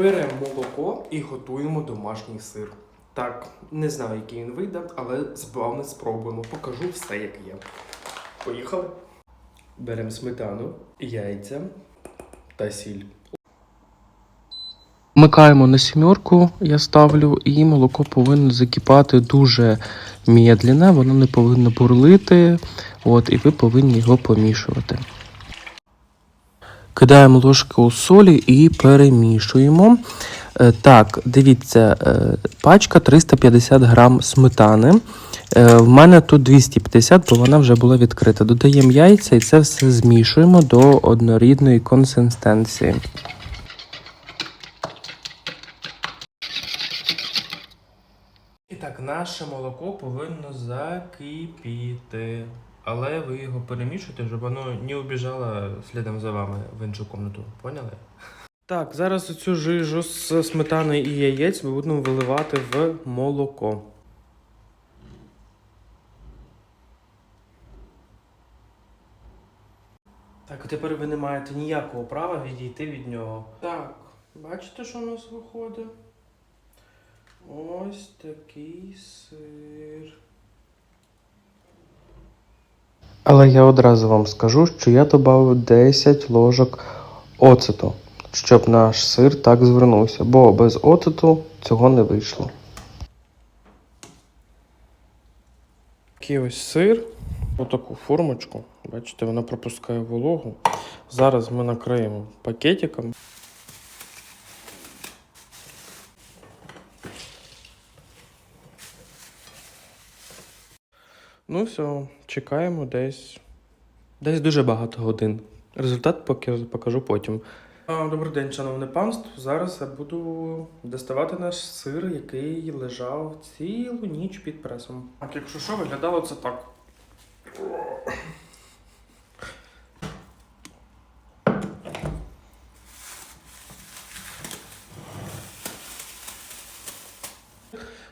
Беремо молоко і готуємо домашній сир. Так, не знаю, який він вийде, але з спробуємо. Покажу все, як є. Поїхали. Беремо сметану, яйця та сіль. Вмикаємо на сімерку, я ставлю, і молоко повинно закипати дуже медленно, воно не повинно бурлити, от, і ви повинні його помішувати. Кидаємо ложку солі і перемішуємо. Е, Так, дивіться, е, пачка 350 грам сметани. Е, В мене тут 250, бо вона вже була відкрита. Додаємо яйця і це все змішуємо до однорідної консистенції. І так, наше молоко повинно закипіти. Але ви його перемішуєте, щоб воно не убіжало слідом за вами в іншу комнату. Поняли? Так, зараз цю жижу з сметани і яєць ми будемо виливати в молоко. Так, тепер ви не маєте ніякого права відійти від нього. Так, бачите, що у нас виходить? Ось такий сир. Але я одразу вам скажу, що я додав 10 ложок оцету, щоб наш сир так звернувся, бо без оцету цього не вийшло. Такий ось сир, отаку формочку. Бачите, вона пропускає вологу. Зараз ми накриємо пакетиком. Ну все, чекаємо десь. Десь дуже багато годин. Результат поки покажу потім. Добрий день, шановне панство. Зараз я буду доставати наш сир, який лежав цілу ніч під пресом. Так, якщо що, виглядало це так.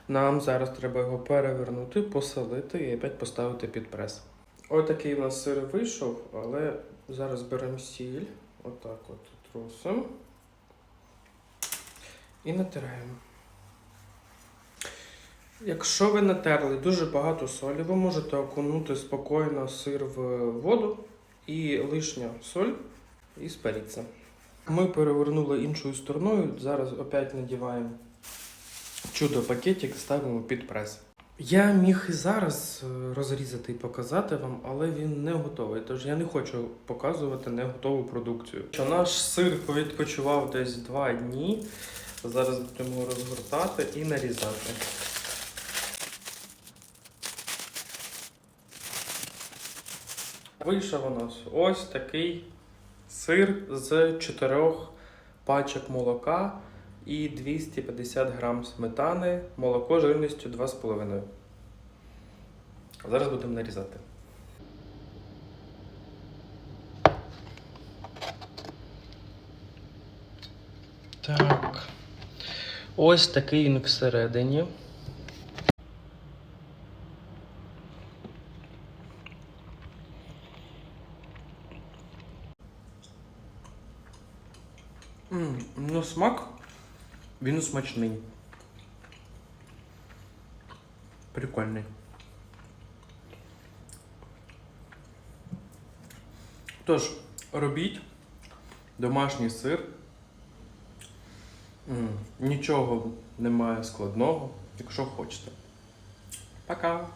Нам зараз треба його перевернути, посолити і опять поставити під прес. Ось такий у нас сир вийшов, але зараз беремо сіль, отак от трусимо і натираємо. Якщо ви натерли дуже багато солі, ви можете окунути спокійно сир в воду і лишня соль і спаріться. Ми перевернули іншою стороною. Зараз опять надіваємо чудо пакетик, ставимо під прес. Я міг і зараз е, розрізати і показати вам, але він не готовий. Тож я не хочу показувати не готову продукцію. Що наш сир відпочивав десь два дні. Зараз будемо розгортати і нарізати. Вийшов у нас ось такий сир з чотирьох пачок молока і 250 грам сметани, молоко жирністю 2,5. Зараз будемо нарізати. Так. Ось такий він всередині. Ну, смак він смачний. Прикольний. Тож, робіть домашній сир. Нічого немає складного, якщо хочете. Пока!